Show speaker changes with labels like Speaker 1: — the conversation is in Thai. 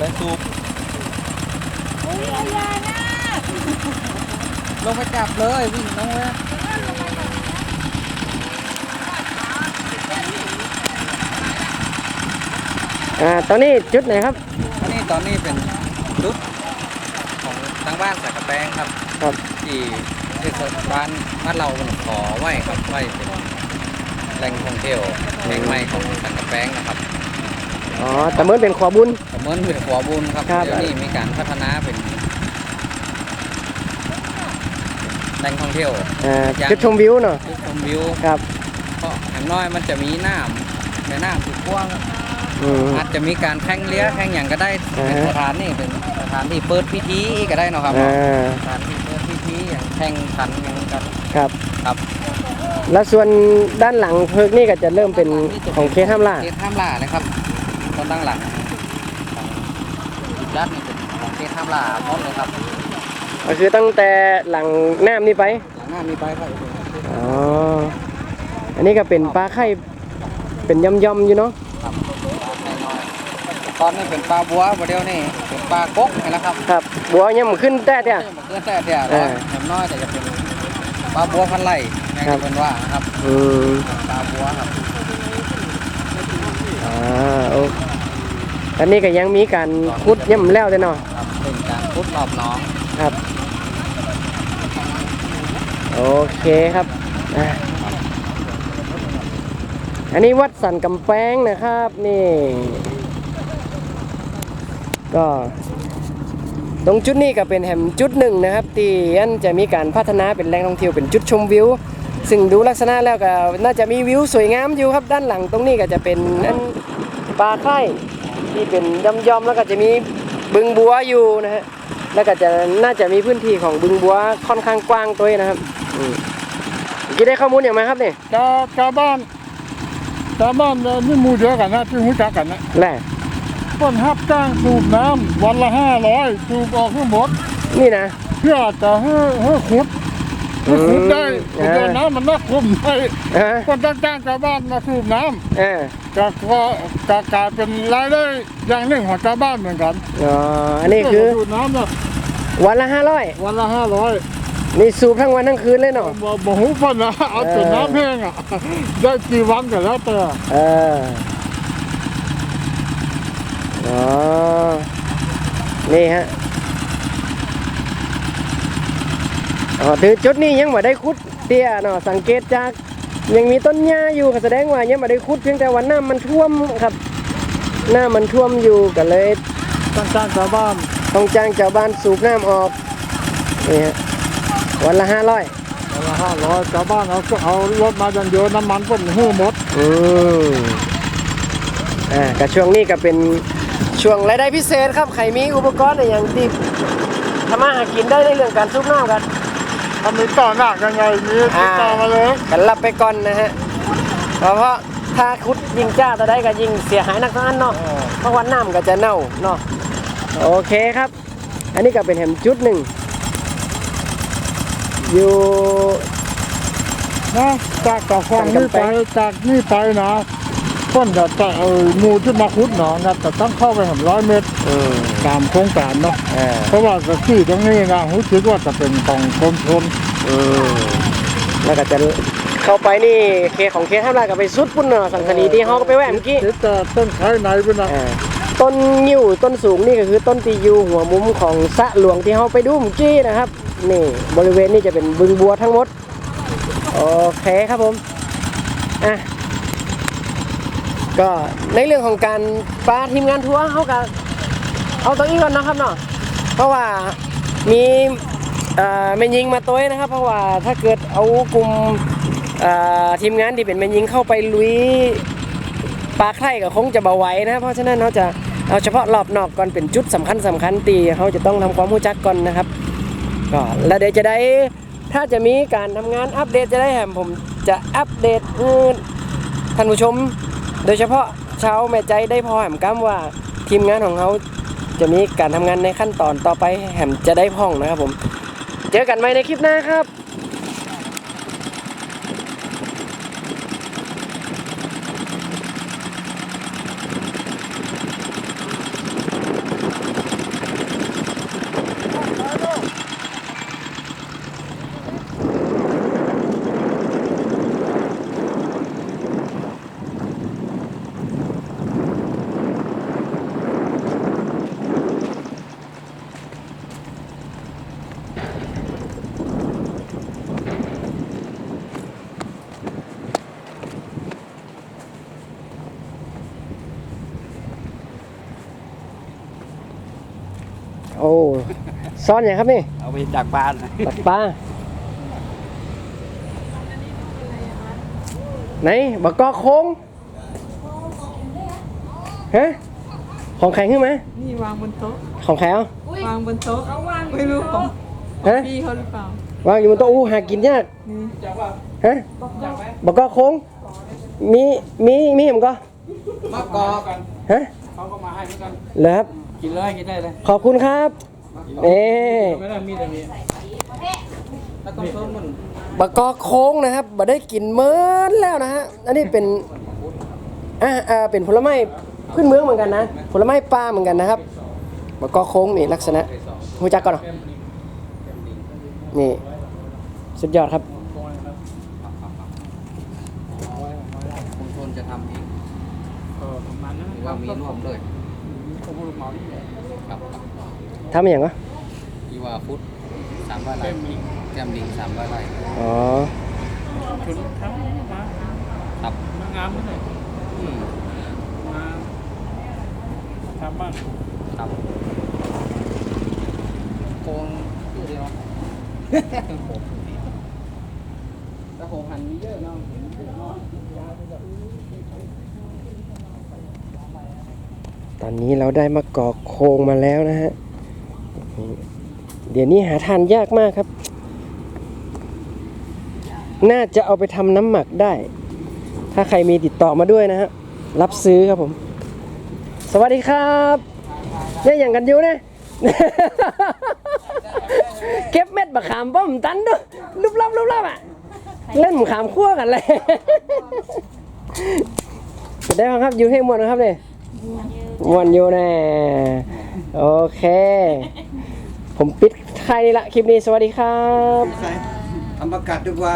Speaker 1: เลยสูบ
Speaker 2: โอ้ยพญานาค
Speaker 1: ลงไปจับเลยวิ่งลงเลย
Speaker 3: อ่าตอนนี้จุดไหนครับ
Speaker 1: อันนี้ตอนนี้เป็นจุดของทางบ้านสักกะแปงครับ
Speaker 3: ครับ
Speaker 1: ที่เทศบาลบ้านเราขอไว้ครับไว้เป็นแหล่งท่องเที่ยวแห่งใหม่ของสักกะแปงนะครับ
Speaker 3: อ๋อแต่เหมือนเป็นขวบุญ
Speaker 1: แต่เหมือนเป็นขัวบุญครับ
Speaker 3: ครับ
Speaker 1: เดี๋ยวนี้มีการพัฒนาเป็นแหล่งท่องเที่ยว
Speaker 3: อ่า
Speaker 1: ยัง
Speaker 3: จุดชมวิวเนาะ
Speaker 1: จุดชมวิว
Speaker 3: ครับ
Speaker 1: เพราะแห่งน้อยมันจะมีน้ำในน้ำที่กว้าง
Speaker 3: อืม
Speaker 1: อาจจะมีการแข่งเรือแข่งอย่างก็ได้
Speaker 3: อ่า
Speaker 1: เป็น
Speaker 3: ฮะ
Speaker 1: สถานนี่เป็นสถานที่เปิดพิธีก็ได้เนาะครับ
Speaker 3: อ่า
Speaker 1: สถานที่เปิดพิธีอย่างแข่งขันอย่างกัน
Speaker 3: ครับ
Speaker 1: ครับ
Speaker 3: แล้วส่วนด้านหลังเพิกนี่ก็จะเริ่มเป็นของเคห้ามล่า
Speaker 1: เขตห้ามล่านะครับ ตอนตั้งหลังของด้านนี้เป็นของเขตห้ามล่าหมดเลยครับ
Speaker 3: ก็คือตั้งแต่หลังน้ำนี่ไป
Speaker 1: หลังหน้ามีไปก็
Speaker 3: อ๋อ อันนี้ก็เป็นปลาไข่ เป็นย่อมๆอยู่เนาะ
Speaker 1: ครับน้อยๆตอนนี้เป็นปลาบัวประเดี๋ยวนี่เป็นปลากกนี่นะครับ
Speaker 3: ครับ บัวย่ำขึ้นแต่เนี่ย
Speaker 1: เพื่อนแต่แต่
Speaker 3: เออ
Speaker 1: แหมน้อยแต่จะเป็นปลาบัวพันไล่แม่
Speaker 3: ครั
Speaker 1: จะ
Speaker 3: บ
Speaker 1: เป็นว่านะครับ
Speaker 3: อืม
Speaker 1: ปลาบัวครับ
Speaker 3: อ่าโอ้ ตอนนี้ก็ยังมีการขุดย่ำแล้วแต่เนาะ
Speaker 1: ครับเป็นการพุดรอบหน้อง
Speaker 3: ครับโอเคครับอะอันนี้วัดสันกำแพงนะครับนี่ ก็ตรงจุดนี้ก็เป็นแห่มจุดหนึ่งนะครับที่อันจะมีการพัฒนาเป็นแหล่งท่องเที่ยวเป็นจุดชมวิว ซึ่งดูลักษณะแล้วก็น่าจะมีวิวสวยงามอยู่ครับด้านหลังตรงนี้ก็จะเป็นอันปลาไข่ ที่เป็นย่อมๆแล้วก็จะมีบึงบัวอยู่นะฮะแล้วก็จะน่าจะมีพื้นที่ของบึงบัวค่อนข้างกว้างตัวเองนะครับอืมเมื่อกี้ได้ข้อมูลอย่างไรครับเนี่ย
Speaker 4: ชาวชาวบ้านชาวบ้านเนี่ยนี่หมู่เดียวกันนะที่รู้จักกันนะ
Speaker 3: แหละ
Speaker 4: ต้นฮับจ้างสูบน้ำวันละห้าร้อยสูบออกทั้งหมด
Speaker 3: นี่นะ
Speaker 4: เพื่อจะให้ให้ขุดให้ขุดได้
Speaker 3: อืม
Speaker 4: เดี๋ยวน้ำมันน่าคุมได้
Speaker 3: อ่า
Speaker 4: คนจ้างจ้างชาวบ้านมาสูบน้
Speaker 3: อ่าำ
Speaker 4: ก็ก็ก็กลายเป็นรายได้อย่างหนึ่งของชาวบ้านเหมือนกัน
Speaker 3: อ๋ออันนี้คือ
Speaker 4: สูบน้ำน่ะ
Speaker 3: วันละห้าร้อย
Speaker 4: วันละห้าร้อย
Speaker 3: นี่สูบทั้งวันทั้งคืนเลยเนาะ
Speaker 4: บ่บ่หูฟันนะเอาแต่น้ำแห้งอะได้กี่วันก็แล้วแต่
Speaker 3: เอออ๋อนี่ฮะอ๋อถือจุดนี้ยังไม่ได้ขุดเตี้ยเนาะสังเกตจาก ยังมีต้นหญ้าอยู่ก็แสดงว่ายังไม่ได้ขุดเพียงแต่ว่าน้ำมันท่วมครับน้ำมันท่วมอยู่ก็เลย
Speaker 4: จ้างจ้างชาวบ้าน
Speaker 3: ต้องจ้างชาวบ้านสูบน้ำออกนี่ฮะวันละห้าร้อย
Speaker 4: วันละห้าร้อยชาวบ้านเอาก็เอารถมาอย่างเดียวน้ำมันก็หูหมด
Speaker 3: อืมอ่ากับช่วงนี้ก็เป็นช่วงรายได้พิเศษครับใครมีอุปกรณ์อะไรอย่างที่ทำมาหากินได้ในเรื่องการซุปน้ำกัน
Speaker 4: ถ้ามีต่อหน้ายังไงมีติดต่อมาเลย
Speaker 3: กันรับไปก่อนนะฮะเพราะว่าถ้าคุดยิงจ้าตะได้ก็ยิงเสียหายหนักทั้งนั้นเนาะเพราะวันน้ำก็จะเน่าเนาะโอเคครับ อันนี้ก็เป็นแหมจุดหนึ่งอยู่
Speaker 4: นะจากกับฟังนี่ไปจากนี่ไปนะ ต้นจะจะเออหมูที่มาคุดหนองนะแต่ต้องเข้าไปถึงร้อยเมตร
Speaker 3: อืม
Speaker 4: ตามโครงการเนาะ
Speaker 3: อ่า
Speaker 4: เพราะว่าสถที่ตรงนี้นะรู้สึกว่าจะเป็นของกรมชน
Speaker 3: อืมแล้วก็จะเข้าไปนี่เคของเคทำลายกับไปสุดปุ่นเนาะสังคณีที่เขาก็ไปแหวะเมื่อกี้
Speaker 4: ติดแต่ต้นไม้ไหนไปนะ
Speaker 3: อ่าต้นงิ้วต้นสูงนี่ก็คือต้นตียูหัวมุมของสระหลวงที่เขาไปดูเมื่อกี้นะครับนี่บริเวณนี้จะเป็นบึงบัวทั้งหมดโอเคครับผมอะ ก็ในเรื่องของการปลาทีมงานทัวร์เขากับเอาตัวนี้ก่อนนะครับเนาะเพราะว่ามีแม่ยิงมาตัวนะครับ เพราะว่าถ้าเกิดเอากลุ่มทีมงานที่เป็นแม่ยิงเข้าไปลุยปลาไข่ก็คงจะเบาไหวนะเพราะฉะนั้นเราจะเอาเฉพาะรอบนอกก่อนเป็นจุดสำคัญสำคัญตีเขาจะต้องทำความรู้จักก่อนนะครับก็แล้วเดี๋ยวจะได้ถ้าจะมีการทำงานอัปเดตจะได้แหมผมจะอัปเดตท่านผู้ชม โดยเฉพาะชาวแม่ใจได้พอแหมก้มว่าทีมงานของเขาจะมีการทำงานในขั้นตอนต่อไปแหมจะได้พ่องนะครับผม เจอกันใหม่ในคลิปหน้าครับ โอ้ซ่อนอย่างครับนี่
Speaker 1: เอาไปดักปลา
Speaker 3: ตักปลาไหนบักกอกโค้งฮะของแข็งขึ้นไหม
Speaker 2: นี่วางบนโต๊ะ
Speaker 3: ของแข็งเอา
Speaker 2: วางบนโต๊ะไม่รู้ของ
Speaker 3: ฮะ
Speaker 2: พี่เขาหรือเปล่า
Speaker 3: วางอยู่บนโต๊ะอู้หากินยาก
Speaker 2: นี่
Speaker 3: ฮะบักกอกโค้งมีมีมีผมก็
Speaker 1: มะกอก
Speaker 3: ฮะ
Speaker 1: เขาก็มาให้เหมือนกัน
Speaker 3: เหรอครับ
Speaker 1: กินเลยกินได้เลย
Speaker 3: ขอบคุณครับเอ๊
Speaker 1: ไม่ได้มีแต่มีแล้วก็เพิ่มมัน
Speaker 3: บักกอกโค้งนะครับบ่ได้กินเมินแล้วนะฮะอันนี้เป็นอ่าอ่าเป็นผลไม้พื้นเมืองเหมือนกันนะ ผลไม้ป่าเหมือนกันนะครับบักกอกโค้งนี่ลักษณะหูจักก่อนเหรอนี่สุดยอดครับ
Speaker 1: ชุมชนจะทำเอง
Speaker 4: เออประมาณนั้น
Speaker 1: หรือว่ามีร่วมด้วย
Speaker 4: ผมรู้เมานี่แหละ
Speaker 1: ครับ
Speaker 3: ทำอย่างวะ
Speaker 1: ที่ว่าฟุตสามร้อยไร่แก้มลิงสามร้อยไร่
Speaker 3: อ๋อ
Speaker 4: ชุดทั้งมา
Speaker 1: ครับ
Speaker 4: มางามเลย
Speaker 1: อืม
Speaker 4: มาทำบ้าง
Speaker 1: ครับโครงชื่อเดียวผมแต่โครงหันมีเยอะเนาะ
Speaker 3: ตอนนี้เราได้มากอกโค้งมาแล้วนะฮะ เดี๋ยวนี้หาทานยากมากครับ น่าจะเอาไปทำน้ำหมักได้ ถ้าใครมีติดต่อมาด้วยนะฮะ รับซื้อครับผม สวัสดีครับเนี่ยอย่างกันอยู่นะเก็บเม็ดบะขามป้อมตันด้วยรูปลับรูปลับอะ เล่นมะขามคั่วกันเลยได้ครับอยู่ให้หมดนะครับเนี่ย มวนอยู่แน่โอเค ผมปิดใครนี่ละคลิปนี้สวัสดีครับ
Speaker 1: ทำประกาศดีกว่า